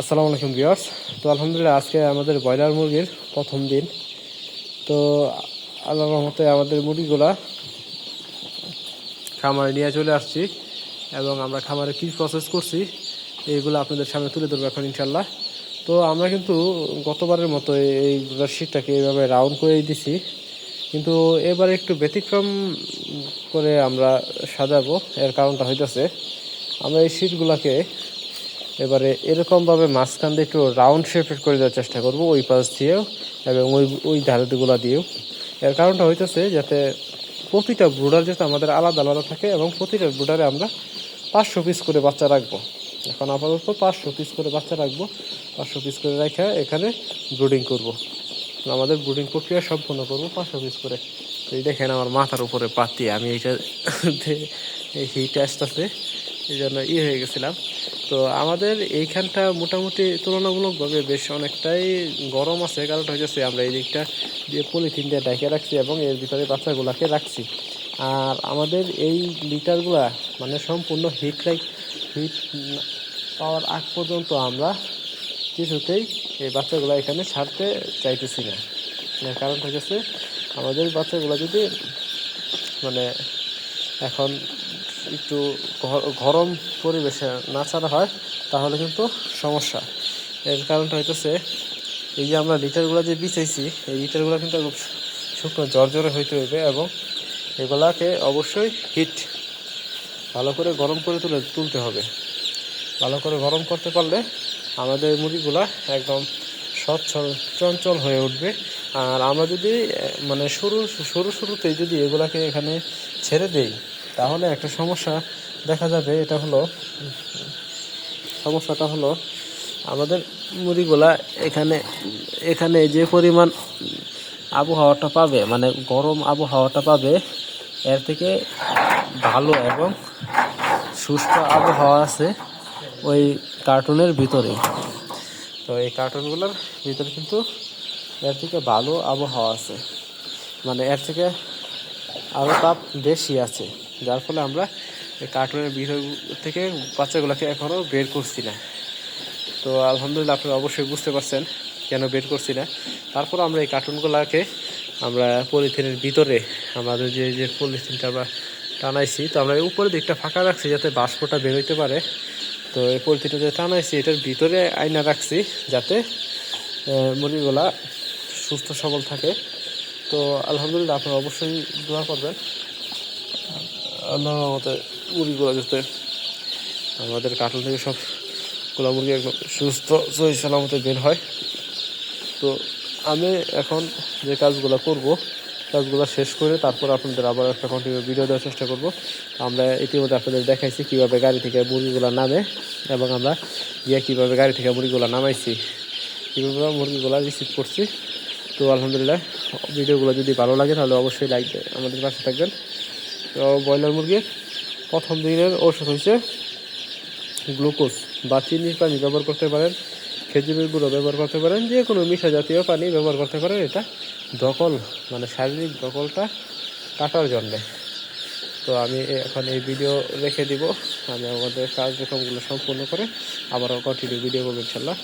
আসসালামু আলাইকুম ভিউয়ার্স। তো আলহামদুলিল্লাহ আজকে আমাদের ব্রয়লার মুরগির প্রথম দিন। তো আল্লাহর রহমতে আমাদের মুরগিগুলা খামারে নিয়ে চলে আসছি এবং আমরা খামারে কী প্রসেস করছি, এইগুলো আপনাদের সামনে তুলে ধরবো এখন ইনশাল্লাহ তো আমরা কিন্তু গতবারের মতো এই রশিদটাকে এইভাবে রাউন্ড করে দিছি। কিন্তু এবারে একটু ব্যতিক্রম করে আমরা সাজাবো, এর কারণটা হইতেছে, আমরা এই শীটগুলাকে এবারে এরকমভাবে মাঝখান দিয়ে একটু রাউন্ড শেপের করে দেওয়ার চেষ্টা করব, ওই পাশ দিয়েও এবং ওই ওই ধারেগুলো দিয়েও। এর কারণটা হইতেছে যাতে প্রতিটা ব্রুডার যাতে আমাদের আলাদা আলাদা থাকে এবং প্রতিটা ব্রুডারে আমরা পাঁচশো পিস করে বাচ্চা রাখব। এখন আপাতত পাঁচশো পিস করে বাচ্চা রাখব, পাঁচশো পিস করে রেখে এখানে ব্রুডিং করব। আমাদের ব্রুডিং প্রক্রিয়া সম্পূর্ণ করব পাঁচশো পিস করে। এই দেখেন আমার মাথার উপরে পাতি, আমি এইটা এই হিট আসতেছে। এই জন্য ই হয়ে গেছিলাম। তো আমাদের এইখানটা মোটামুটি তুলনামূলকভাবে বেশ অনেকটাই গরম আছে। কারণটা হচ্ছে আমরা এই দিকটা দিয়ে পলিথিন দিয়ে ডেকে রাখছি এবং এর ভিতরে বাচ্চাগুলাকে রাখছি। আর আমাদের এই লিটারগুলা মানে সম্পূর্ণ হিট লাইক হিট পাওয়ার আগ পর্যন্ত আমরা কিছুতেই এই বাচ্চাগুলো এখানে ছাড়তে চাইতেছি না। কারণ হচ্ছে আমাদের বাচ্চাগুলো যদি মানে এখন একটু গরম পরিবেশে না ছাড়া হয়, তাহলে কিন্তু সমস্যা। এর কারণটা হইতেছে, এই যে আমরা লিটারগুলো যে বিছাইছি, এই লিটারগুলো কিন্তু খুব শুকনো জর্জরে হইতে হইবে এবং এগুলাকে অবশ্যই হিট ভালো করে গরম করে তুলে তুলতে হবে। ভালো করে গরম করতে পারলে আমাদের মুরগিগুলা একদম সচ্ছল, চঞ্চল হয়ে উঠবে। আর আমরা যদি মানে শুরু শুরু শুরুতেই যদি এগুলাকে এখানে ছেড়ে দেই তাহলে একটা সমস্যা দেখা যাবে, এটা হলো, সমস্যাটা হলো আমাদের মুড়িগুলা এখানে এখানে যে পরিমাণ আবহাওয়াটা পাবে মানে গরম আবহাওয়াটা পাবে, এর থেকে ভালো এবং শুষ্ক আবহাওয়া আছে ওই কার্টুনের ভিতরে। তো এই কার্টুনগুলোর ভিতরে কিন্তু এর থেকে ভালো আবহাওয়া আছে। মানে এর থেকে আরও তাপ বেশি আছে। যার ফলে আমরা এই কার্টুনের ভিতর থেকে বাচ্চাগুলোকে এখনও বের করছি না। তো আলহামদুলিল্লাহ আপনারা অবশ্যই বুঝতে পারছেন কেন বের করছি না। তারপর আমরা এই কার্টুনগুলোকে আমরা পলিথিনের ভিতরে আমাদের যে যে পলিথিনটা আমরা টানাইছি, তো আমরা উপরের দিকটা ফাঁকা রাখছি যাতে বাষ্পটা বের হইতে পারে। তো এই পলিথিনটা যে টানাইছি, এটার ভিতরে আয়না রাখছি যাতে মুরগিগুলা সুস্থ সবল থাকে। তো আলহামদুলিল্লাহ আপনারা অবশ্যই দোয়া করবেন। আল্লাহ আমাদের মুরগিগুলো যাতে আমাদের কার্টুন থেকে সব গোলা মুরগি একদম সুস্থ, সহি সালামতে বের হয়। তো আমি এখন যে কাজগুলো করব, কাজগুলো শেষ করে তারপর আপনাদের আবার একটা কন্টিনিউ ভিডিও দেওয়ার চেষ্টা করব। আমরা ইতিমধ্যে আপনাদের দেখাইছি কীভাবে গাড়ি থেকে মুরগিগুলো নামে এবং আমরা গিয়ে কীভাবে গাড়ি থেকে মুরগিগুলো নামাইছি, কীভাবে মুরগিগুলো রিসিভ করছি। তো আলহামদুলিল্লাহ ভিডিওগুলো যদি ভালো লাগে তাহলে অবশ্যই লাইক আমাদের পাশে থাকবেন। তো ব্রয়লার মুরগির প্রথম দিনের ওষুধ হয়েছে গ্লুকোজ। বা চিনির পানি ব্যবহার করতে পারেন, খেজুরের গুঁড়ো ব্যবহার করতে পারেন, যে কোনো মিশা জাতীয় পানি ব্যবহার করতে পারেন, এটা দখল মানে শারীরিক দখলটা কাটার জন্যে। তো আমি এখন এই ভিডিও রেখে দিব। আমি আমাদের কার্যক্রমগুলো সম্পূর্ণ করে আবারও কন্টিনিউ ভিডিও করব ইনশাল্লাহ